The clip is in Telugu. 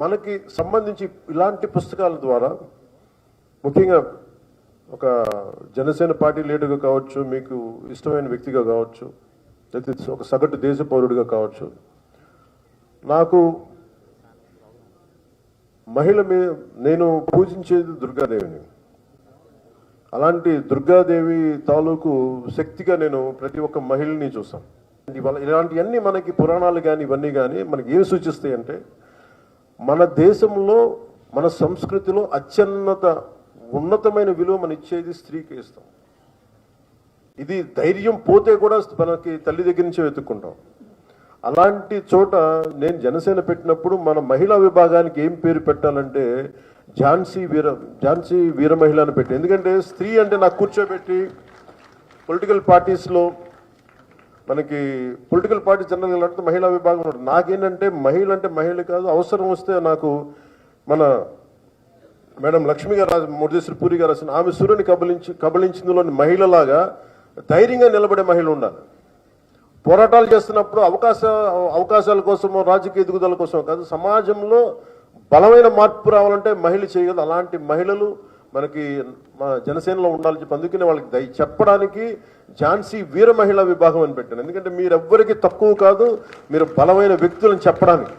మనకి సంబంధించి ఇలాంటి పుస్తకాల ద్వారా ముఖ్యంగా ఒక జనసేన పార్టీ లీడర్గా కావచ్చు మీకు ఇష్టమైన వ్యక్తిగా కావచ్చు లేకపోతే ఒక సగటు దేశ పౌరుడిగా కావచ్చు. నాకు మహిళ మీ నేను పూజించేది దుర్గాదేవిని. అలాంటి దుర్గాదేవి తాలూకు శక్తిగా నేను ప్రతి ఒక్క మహిళని చూస్తాను ఇవాళ ఇలాంటివన్నీ మనకి పురాణాలు కానీ ఇవన్నీ కానీ మనకి ఏమి సూచిస్తాయి అంటే మన దేశంలో మన సంస్కృతిలో అత్యున్నత ఉన్నతమైన విలువ మనం ఇచ్చేది స్త్రీకి ఇస్తాం. ఇది ధైర్యం పోతే కూడా మనకి తల్లి దగ్గర నుంచే వెతుక్కుంటాం. అలాంటి చోట నేను జనసేన పెట్టినప్పుడు మన మహిళా విభాగానికి ఏం పేరు పెట్టాలంటే ఝాన్సీ వీర ఝాన్సీ వీర మహిళ అని పెట్టి ఎందుకంటే స్త్రీ అంటే నాకు కూర్చోబెట్టి పొలిటికల్ పార్టీస్లో మనకి పొలిటికల్ పార్టీ జనరల్ అంటే మహిళా విభాగం ఉంటుంది. నాకేంటంటే మహిళ అంటే మహిళ కాదు అవసరం వస్తే నాకు మన మేడం లక్ష్మి గారు రాసి మురదేశ్వరి పూరి గారు రాసిన ఆమె సూర్యుని కబలించి కబలించిందిలోని మహిళలాగా ధైర్యంగా నిలబడే మహిళ ఉండాలి. పోరాటాలు చేస్తున్నప్పుడు అవకాశ అవకాశాల కోసమో రాజకీయ ఎదుగుదల కోసం కాదు సమాజంలో బలమైన మార్పు రావాలంటే మహిళ చేయగలదు. అలాంటి మహిళలు మనకి మా జనసేనలో ఉండాలని చెప్పి అందుకనే వాళ్ళకి దయ చెప్పడానికి ఝాన్సీ వీర మహిళా విభాగం అని పెట్టాను. ఎందుకంటే మీరెవ్వరికి తక్కువ కాదు మీరు బలమైన వ్యక్తులను చెప్పడానికి.